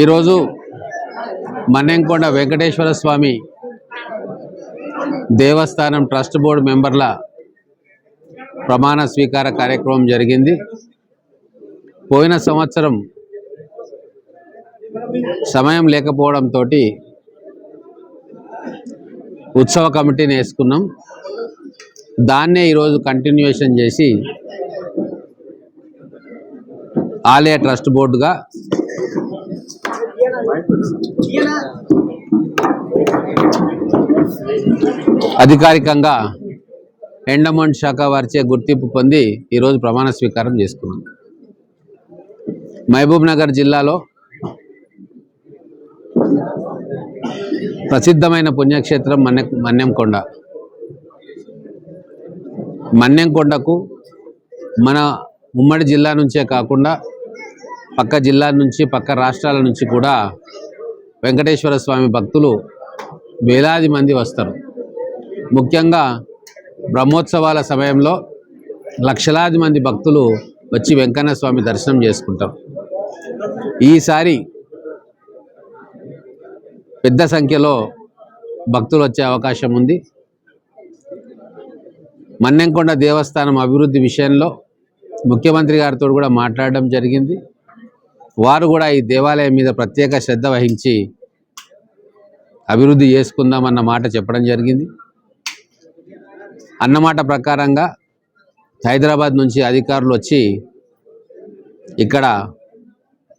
ఈరోజు మన్నెంకొండ వెంకటేశ్వర స్వామి దేవస్థానం trust board మెంబర్ల ప్రమాణ స్వీకార కార్యక్రమం జరిగింది. పోయిన సంవత్సరం సమయం లేకపోవడంతో ఉత్సవ కమిటీని వేసుకున్నాం. దాన్నే ఈరోజు కంటిన్యూషన్ చేసి ఆలయ ట్రస్ట్ బోర్డుగా అధికారికంగా ఎండమౌంట్ శాఖ వారిచే గుర్తింపు పొంది ఈరోజు ప్రమాణ స్వీకారం చేసుకున్నాం. మహబూబ్ నగర్ జిల్లాలో ప్రసిద్ధమైన పుణ్యక్షేత్రం మన్నె మన్నెంకొండ. మన్నెంకొండకు మన ఉమ్మడి జిల్లా నుంచే కాకుండా పక్క జిల్లా నుంచి పక్క రాష్ట్రాల నుంచి కూడా వెంకటేశ్వర స్వామి భక్తులు వేలాది మంది వస్తారు. ముఖ్యంగా బ్రహ్మోత్సవాల సమయంలో లక్షలాది మంది భక్తులు వచ్చి వెంకన్న స్వామి దర్శనం చేసుకుంటారు. ఈసారి పెద్ద సంఖ్యలో భక్తులు వచ్చే అవకాశం ఉంది. మన్నెంకొండ దేవస్థానం అభివృద్ధి విషయంలో ముఖ్యమంత్రి గారితో కూడా మాట్లాడడం జరిగింది. వారు కూడా ఈ దేవాలయం మీద ప్రత్యేక శ్రద్ధ వహించి అభివృద్ధి చేసుకుందామన్న మాట చెప్పడం జరిగింది. అన్నమాట ప్రకారంగా హైదరాబాద్ నుంచి అధికారులు వచ్చి ఇక్కడ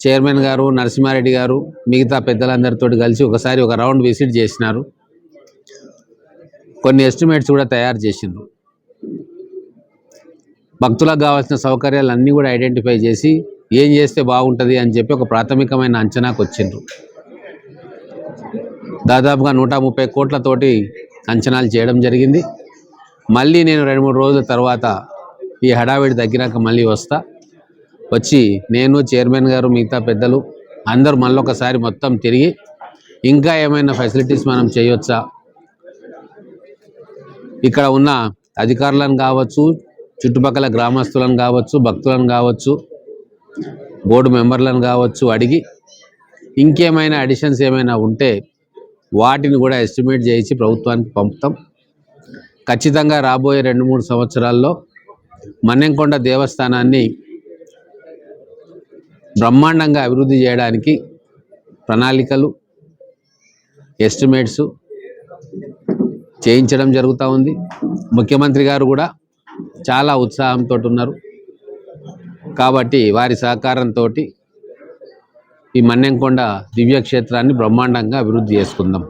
చైర్మన్ గారు నరసింహారెడ్డి గారు మిగతా పెద్దలందరితో కలిసి ఒకసారి ఒక రౌండ్ విజిట్ చేసినారు. కొన్ని ఎస్టిమేట్స్ కూడా తయారు చేసిండ్రు. భక్తులకు కావాల్సిన సౌకర్యాలు అన్నీ కూడా ఐడెంటిఫై చేసి ఏం చేస్తే బాగుంటుంది అని చెప్పి ఒక ప్రాథమికమైన అంచనాకు వచ్చిండ్రు. దాదాపుగా నూట ముప్పై కోట్లతోటి అంచనాలు చేయడం జరిగింది. మళ్ళీ నేను రెండు మూడు రోజుల తర్వాత ఈ హడావిడి తగ్గినాక మళ్ళీ వస్తా. వచ్చి నేను చైర్మన్ గారు మిగతా పెద్దలు అందరూ మళ్ళీ ఒకసారి మొత్తం తిరిగి ఇంకా ఏమైనా ఫెసిలిటీస్ మనం చేయొచ్చా? ఇక్కడ ఉన్న అధికారులను కావచ్చు చుట్టుపక్కల గ్రామస్తులను కావచ్చు భక్తులను కావచ్చు బోర్డు మెంబర్లను కావచ్చు అడిగి ఇంకేమైనా అడిషన్స్ ఏమైనా ఉంటే వాటిని కూడా ఎస్టిమేట్ చేయించి ప్రభుత్వానికి పంపుతాం. ఖచ్చితంగా రాబోయే రెండు మూడు సంవత్సరాల్లో మన్నెంకొండ దేవస్థానాన్ని బ్రహ్మాండంగా అభివృద్ధి చేయడానికి ప్రణాళికలు ఎస్టిమేట్స్ చేయించడం జరుగుతూ ఉంది. ముఖ్యమంత్రి గారు కూడా చాలా ఉత్సాహంతో ఉన్నారు. కాబట్టి వారి సహకారంతో ఈ మన్నెంకొండ దివ్యక్షేత్రాన్ని బ్రహ్మాండంగా అభివృద్ధి చేసుకుందాం.